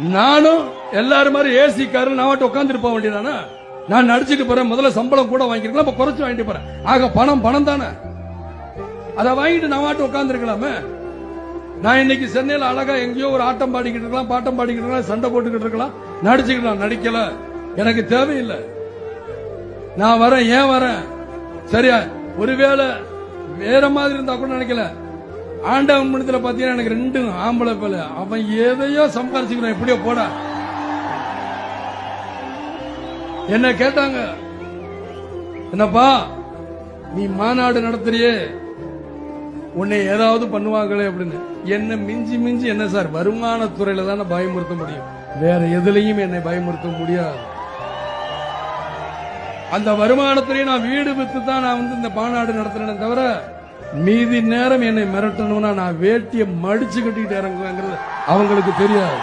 நானும் எல்லாரும் மாதிரி ஏசி காரில் நான் உட்காந்துட்டு போக வேண்டியதானா? நான் நடிச்சிட்டு போறேன் முதல்ல சம்பளம் கூட வாங்கிருக்கலாம் இப்ப குறைச்சு வாங்கிட்டு போறேன். ஆக பணம் பணம் தானே. அதை வாங்கிட்டு நான் மட்டும் உட்காந்துருக்கலாமே நான் இன்னைக்கு சென்னையில் அழகா எங்கேயோ ஒரு ஆட்டம் பாடிக்கிட்டு இருக்கலாம் பாட்டம் பாடிக்கிட்டு இருக்கலாம் சண்டை போட்டுக்கிட்டு இருக்கலாம். நடிச்சுக்கலாம் நடிக்கல. எனக்கு தேவையில்லை. நான் வரேன் ஏன் வரேன்? சரியா? ஒருவேளை வேற மாதிரி இருந்தா கூட நினைக்கல. ஆண்டவன் மனத்துல பாத்தீங்கன்னா எனக்கு ரெண்டும் ஆம்பளை பேல அவன் எதையோ சம்பாரிச்சுக்கிறான். எப்படியோ போடா. என்ன கேட்டாங்க. என்னப்பா நீ மாநாடு நடத்துறியே. உன்னை ஏதாவது பண்ணுவாங்களே அப்படின்னு. என்ன மிஞ்சி மிஞ்சி என்ன சார் வருமானத்துறையில தானே பயமுறுத்த முடியும். வேற எதுலையும் என்னை பயமுறுத்த முடியாது. அந்த வருமானத்திலேயே நான் வீடு வித்து தான் நான் வந்து இந்த மாநாடு நடத்துறேன்னு தவிர மீதி நேரம் என்னை மிரட்டணும்னா நான் வேட்டியை மடிச்சு கட்டிக்கிட்டு இறங்குவேங்கிறது அவங்களுக்கு தெரியாது.